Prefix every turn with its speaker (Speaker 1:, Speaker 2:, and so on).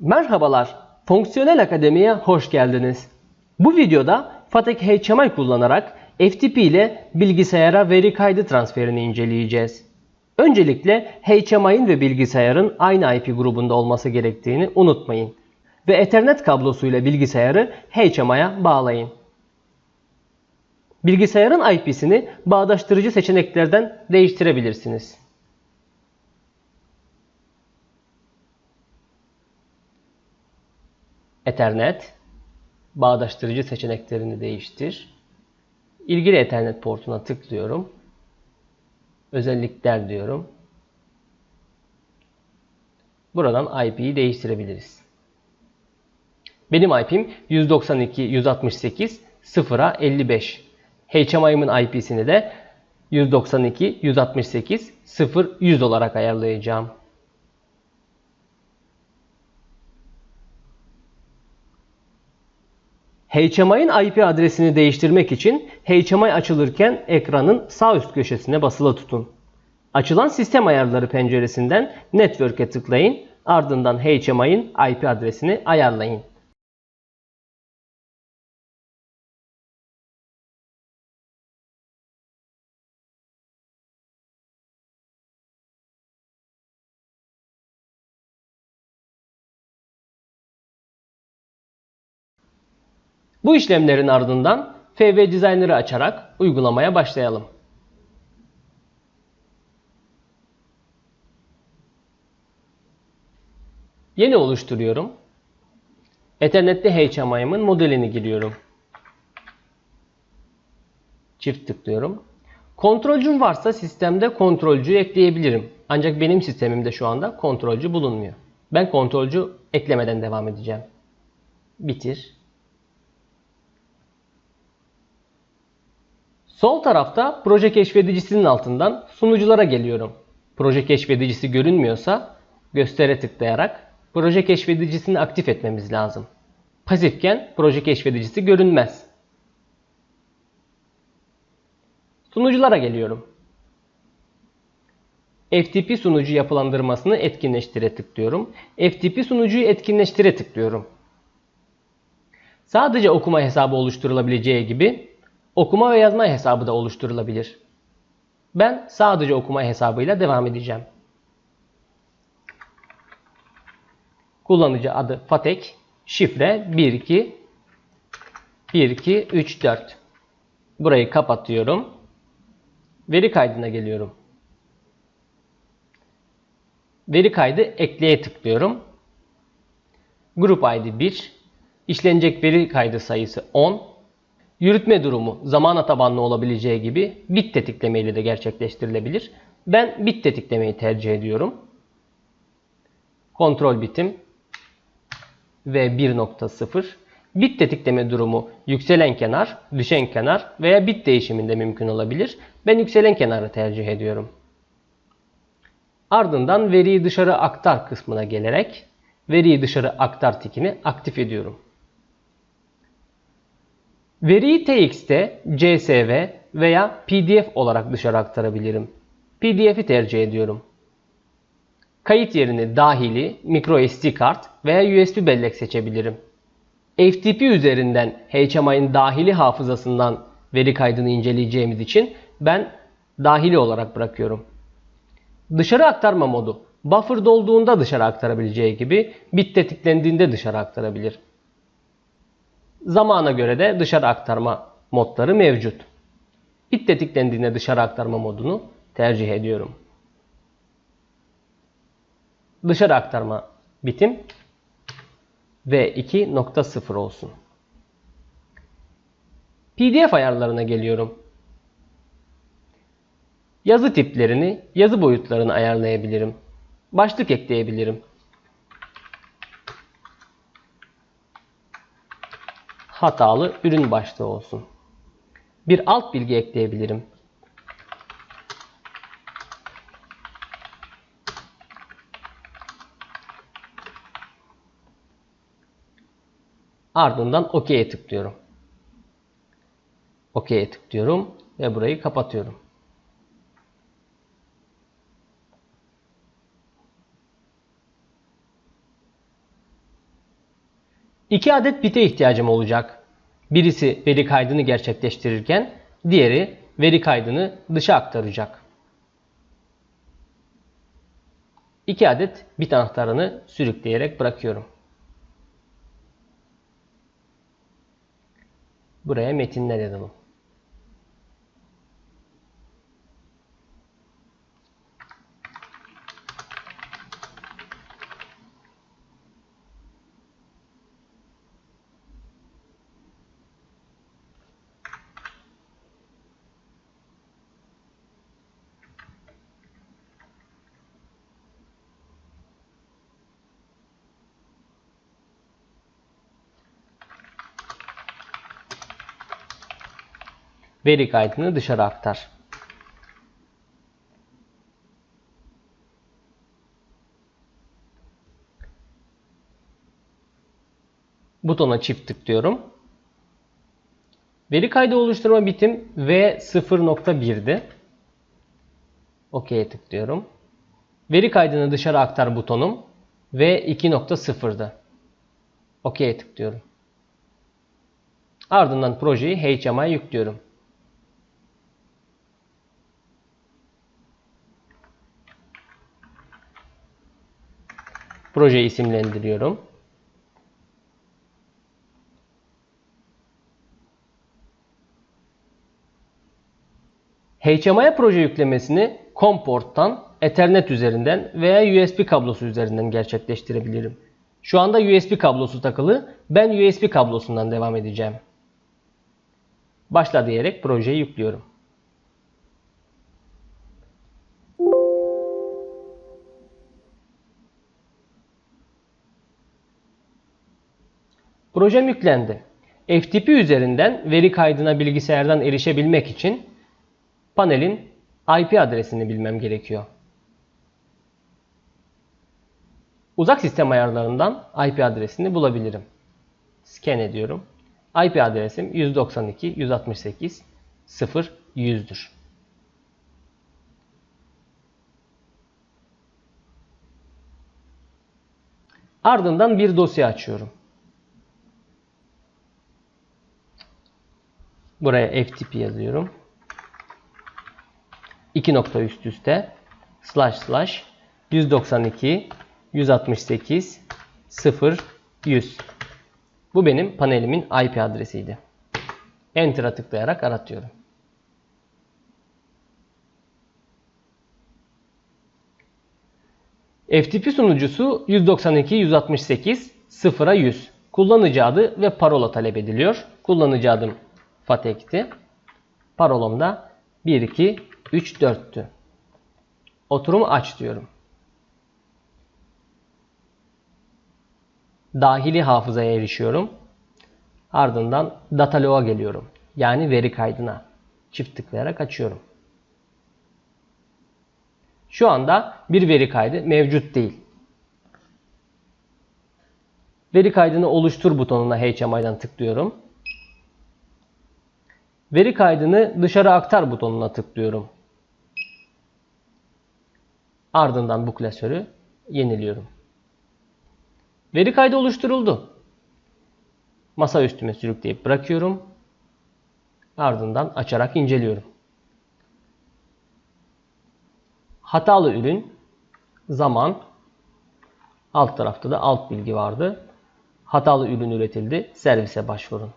Speaker 1: Merhabalar, Fonksiyonel Akademi'ye hoş geldiniz. Bu videoda Fatek HMI kullanarak FTP ile bilgisayara veri kaydı transferini inceleyeceğiz. Öncelikle HMI'ın ve bilgisayarın aynı IP grubunda olması gerektiğini unutmayın. Ve Ethernet kablosuyla bilgisayarı HMI'ye bağlayın. Bilgisayarın IP'sini bağdaştırıcı seçeneklerden değiştirebilirsiniz. Ethernet, bağdaştırıcı seçeneklerini değiştir. İlgili Ethernet portuna tıklıyorum. Özellikler diyorum. Buradan IP'yi değiştirebiliriz. Benim IP'm 192.168.0'a 55. HMI'min IP'sini de 192.168.0.100 olarak ayarlayacağım. HMI'nin IP adresini değiştirmek için HMI açılırken ekranın sağ üst köşesine basılı tutun. Açılan sistem ayarları penceresinden Network'e tıklayın. Ardından HMI'nin IP adresini ayarlayın. Bu işlemlerin ardından FV Designer'ı açarak uygulamaya başlayalım. Yeni oluşturuyorum. Ethernet'te HMI'min modelini giriyorum. Çift tıklıyorum. Kontrolcüm varsa sistemde kontrolcü ekleyebilirim. Ancak benim sistemimde şu anda kontrolcü bulunmuyor. Ben kontrolcü eklemeden devam edeceğim. Bitir. Sol tarafta proje keşfedicisinin altından sunuculara geliyorum. Proje keşfedicisi görünmüyorsa göstere tıklayarak proje keşfedicisini aktif etmemiz lazım. Pasifken proje keşfedicisi görünmez. Sunuculara geliyorum. FTP sunucu yapılandırmasını etkinleştire tıklıyorum. FTP sunucuyu etkinleştire tıklıyorum. Sadece okuma hesabı oluşturulabileceği gibi okuma ve yazma hesabı da oluşturulabilir. Ben sadece okuma hesabıyla devam edeceğim. Kullanıcı adı Fatek, şifre 12 1234. Burayı kapatıyorum. Veri kaydına geliyorum. Veri kaydı ekleye tıklıyorum. Grup ID 1, işlenecek veri kaydı sayısı 10, Yürütme durumu zamana tabanlı olabileceği gibi bit tetikleme ile de gerçekleştirilebilir. Ben bit tetiklemeyi tercih ediyorum. Kontrol bitim ve 1.0 Bit tetikleme durumu yükselen kenar, düşen kenar veya bit değişiminde mümkün olabilir. Ben yükselen kenarı tercih ediyorum. Ardından veriyi dışarı aktar kısmına gelerek veriyi dışarı aktar tikini aktif ediyorum. Veriyi TXT, CSV veya PDF olarak dışarı aktarabilirim. PDF'i tercih ediyorum. Kayıt yerini dahili, microSD kart veya USB bellek seçebilirim. FTP üzerinden HMI'nin dahili hafızasından veri kaydını inceleyeceğimiz için ben dahili olarak bırakıyorum. Dışarı aktarma modu buffer dolduğunda dışarı aktarabileceği gibi bit tetiklendiğinde dışarı aktarabilir. Zamana göre de dışarı aktarma modları mevcut. Bit tetiklendiğinde dışarı aktarma modunu tercih ediyorum. Dışarı aktarma bitim V2.0 olsun. PDF ayarlarına geliyorum. Yazı tiplerini, yazı boyutlarını ayarlayabilirim. Başlık ekleyebilirim. Hatalı ürün başlığı olsun. Bir alt bilgi ekleyebilirim. Ardından OK'ye tıklıyorum. OK'ye tıklıyorum ve burayı kapatıyorum. İki adet bite ihtiyacım olacak. Birisi veri kaydını gerçekleştirirken diğeri veri kaydını dışa aktaracak. İki adet bit anahtarını sürükleyerek bırakıyorum. Buraya metinler yazalım. Veri kaydını dışarı aktar. Butona çift tıklıyorum. Veri kaydı oluşturma bitim V0.1'di. OK'ye tıklıyorum. Veri kaydını dışarı aktar butonum V2.0'dı. OK'ye tıklıyorum. Ardından projeyi HMI'ye yüklüyorum. Projeyi isimlendiriyorum. HMI proje yüklemesini COM porttan, Ethernet üzerinden veya USB kablosu üzerinden gerçekleştirebilirim. Şu anda USB kablosu takılı. Ben USB kablosundan devam edeceğim. Başla diyerek projeyi yüklüyorum. Projem yüklendi. FTP üzerinden veri kaydına bilgisayardan erişebilmek için panelin IP adresini bilmem gerekiyor. Uzak sistem ayarlarından IP adresini bulabilirim. Scan ediyorum. IP adresim 192.168.0.100'dür. Ardından bir dosya açıyorum. Buraya ftp yazıyorum. 2 nokta üst üste slash slash 192 168 0 100 Bu benim panelimin IP adresiydi. Enter'a tıklayarak aratıyorum. FTP sunucusu 192 168 0'a 100. Kullanıcı adı ve parola talep ediliyor. Kullanıcı adım Fatek'ti. Parolam da 1 2 3 4'tü. Oturumu aç diyorum. Dahili hafızaya erişiyorum. Ardından datalog'a geliyorum. Yani veri kaydına. Çift tıklayarak açıyorum. Şu anda bir veri kaydı mevcut değil. Veri kaydını oluştur butonuna HMI'den tıklıyorum. Veri kaydını dışarı aktar butonuna tıklıyorum. Ardından bu klasörü yeniliyorum. Veri kaydı oluşturuldu. Masa üstüme sürükleyip bırakıyorum. Ardından açarak inceliyorum. Hatalı ürün, zaman, alt tarafta da alt bilgi vardı. Hatalı ürün üretildi, servise başvurun.